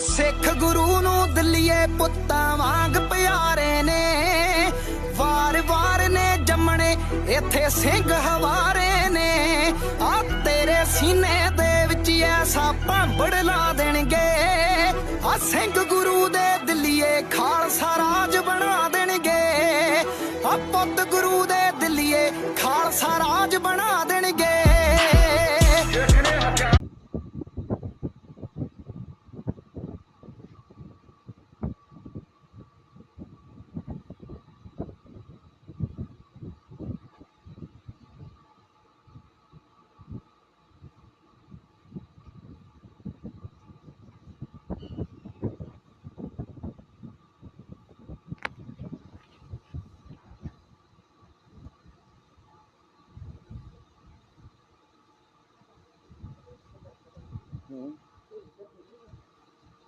ਸਿੱਖ ਗੁਰੂ ਨੂੰ ਦਿੱਲੀਏ ਪੁੱਤਾਂ ਵਾਂਗ ਪਿਆਰੇ ਨੇ। ਵਾਰ-ਵਾਰ ਨੇ ਜੰਮਣੇ ਇੱਥੇ ਸਿੰਘ ਹਵਾਰੇ ਨੇ। ਆ ਤੇਰੇ ਸੀਨੇ ਦੇ ਵਿੱਚ ਐਸਾ ਭਾਂਬੜ ਲਾ ਦੇਣਗੇ। ਆ ਸਿੰਘ ਗੁਰੂ ਦੇ ਦਿੱਲੀਏ ਖਾਲਸਾ ਰਾਜ ਬਣਾ ਦੇਣਗੇ। ਆ ਪੁੱਤ ਗੁਰੂ ਦੇ ਦਿੱਲੀਏ ਖਾਲਸਾ ਰਾਜ ਬਣਾ ਦੇਣਗੇ। Uhum.